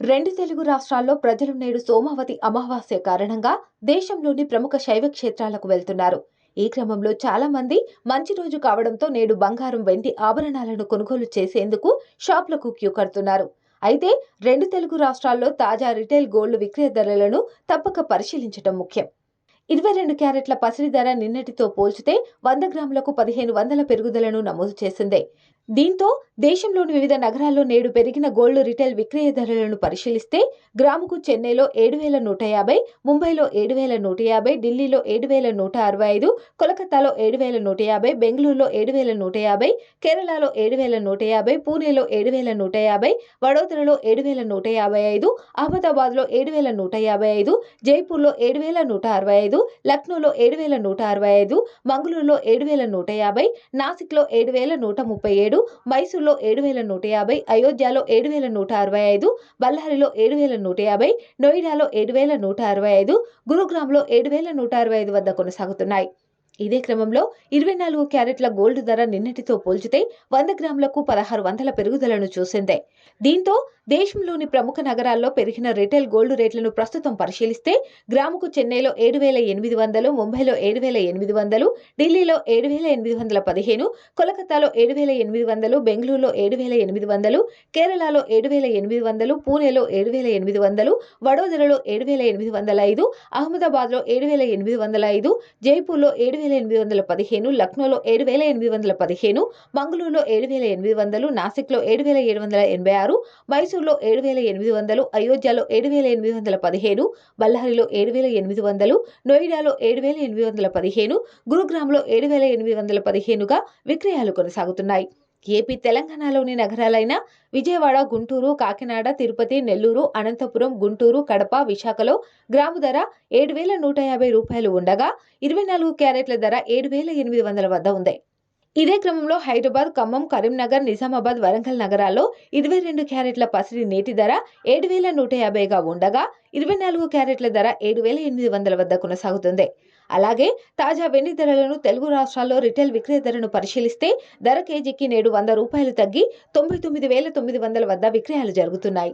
రెండు తెలుగు రాష్ట్రాల్లో ప్రజలు నేడు సోమావతి అమావాస్య కారణంగా దేశంలోని ప్రముఖ శైవ క్షేత్రాలకు వెళ్తున్నారు. ఈ క్రమంలో చాలా మంది మంచి రోజు కావడంతో నేడు బంగారం వెండి ఆభరణాలను కొనుగోలు చేసేందుకు షాపులకు క్యూ కడుతున్నారు. అయితే రెండు తెలుగు రాష్ట్రాల్లో తాజా రిటైల్ గోల్డ్ విక్రయ ధరలను తప్పక పరిశీలించడం ముఖ్యం. ఇరవై రెండు క్యారెట్ల పసిడి ధర నిన్నటితో పోల్చితే వంద గ్రాములకు పదిహేను వందల పెరుగుదలను నమోదు చేసింది దీంతో దేశంలోని వివిధ నగరాల్లో నేడు పెరిగిన గోల్డ్ రిటైల్ విక్రయ ధరలను పరిశీలిస్తే గ్రాముకు చెన్నైలో ఏడు వేల నూట యాభై ముంబైలో ఏడు వేల నూట యాభై ఢిల్లీలో ఏడు వేల నూట అరవై ఐదు కోలకతాలో ఏడు వేల నూట యాభై బెంగళూరులో ఏడు వేల నూట యాభై కేరళలో ఏడు వేల నూట యాభై పూణేలో ఏడు వేల నూట యాభై వడోదరలో ఏడు వేల నూట యాభై ఐదు అహ్మదాబాద్లో ఏడు వేల నూట యాభై ఐదు జైపూర్లో ఏడు వేల నూట అరవై ఐదు లక్నోలో ఏడు వేల నూట అరవై ఐదు మంగళూరులో ఏడు వేల నూట యాభై నాసిక్లో ఏడు వేల నూట ముప్పై ఏడు మైసూర్లో ఏడు వేల నూట యాభై అయోధ్యలో ఏడు వేల నూట అరవై ఐదు బల్లారిలో ఏడు వేల నూట యాభై నోయిడాలో ఏడు వేల నూట అరవై ఐదు గురుగ్రామ్లో ఏడు వేల నూట అరవై ఐదు వద్ద కొనసాగుతున్నాయి. ఇదే క్రమంలో ఇరవై నాలుగు క్యారెట్ల గోల్డ్ ధర నిన్నటితో పోల్చితే వంద గ్రాములకు పదహారు వందల పెరుగుదలను చూసిందే దీంతో దేశంలోని ప్రముఖ నగరాల్లో పెరిగిన రిటైల్ గోల్డ్ రేట్లను ప్రస్తుతం పరిశీలిస్తే గ్రాముకు చెన్నైలో ఏడు వేల ఎనిమిది వందలు ముంబైలో ఏడు వేల ఎనిమిది వందలు ఢిల్లీలో ఏడు వేల ఎనిమిది వందల పదిహేను కోలకతాలో ఏడు వేల ఎనిమిది వందలు బెంగళూరులో ఏడు వేల ఎనిమిది వందలు కేరళలో ఏడు వేల ఎనిమిది వందలు పూణేలో ఏడు వేల ఎనిమిది వందలు వడోదరలో ఏడు వేల ఎనిమిది వందల ఐదు అహ్మదాబాద్లో ఏడు వేల ఎనిమిది వందల ఐదు జైపూర్లో ఏడు వేల ఎనిమిది వందల పదిహేను లక్నోలో ఏడు వేల ఎనిమిది వందల పదిహేను మంగళూరులో ఏడు వేల ఎనిమిది వందలు నాసిక్లో ఏడు వేల ఏడు వందల ఎనభై ఆరు మైసూర్లో ఏడు వేల ఎనిమిది వందలు అయోధ్యలో ఏడు వేల ఎనిమిది వందల పదిహేను బళ్ళారిలో ఏడు వేల ఎనిమిది వందలు నోయిడాలో ఏడు వేల ఎనిమిది వందల పదిహేను గురుగ్రామ్లో ఏడు వేల ఎనిమిది వందల పదిహేనుగా విక్రయాలు కొనసాగుతున్నాయి. ఏపీ తెలంగాణలోని నగరాలైన విజయవాడ గుంటూరు కాకినాడ తిరుపతి నెల్లూరు అనంతపురం గుంటూరు కడప విశాఖలో గ్రాము ధర ఏడు వేల నూట యాభై రూపాయలు ఉండగా ఇరవై నాలుగు క్యారెట్ల ధర ఏడు వేల ఎనిమిది వందల వద్ద ఉంది. ఇదే క్రమంలో హైదరాబాద్ ఖమ్మం కరీంనగర్ నిజామాబాద్ వరంగల్ నగరాల్లో ఇరవై రెండు క్యారెట్ల పసిడి నేటి ధర ఏడు వేల నూట యాభైగా ఉండగా ఇరవై నాలుగు క్యారెట్ల ధర ఏడు వేల ఎనిమిది వందల వద్ద కొనసాగుతుంది. అలాగే తాజా వెండి ధరలను తెలుగు రాష్ట్రాల్లో రిటైల్ విక్రయ ధరను పరిశీలిస్తే ధర కేజీకి నేడు వంద రూపాయలు తగ్గి తొంభై తొమ్మిది వేల తొమ్మిది వందల వద్ద విక్రయాలు జరుగుతున్నాయి.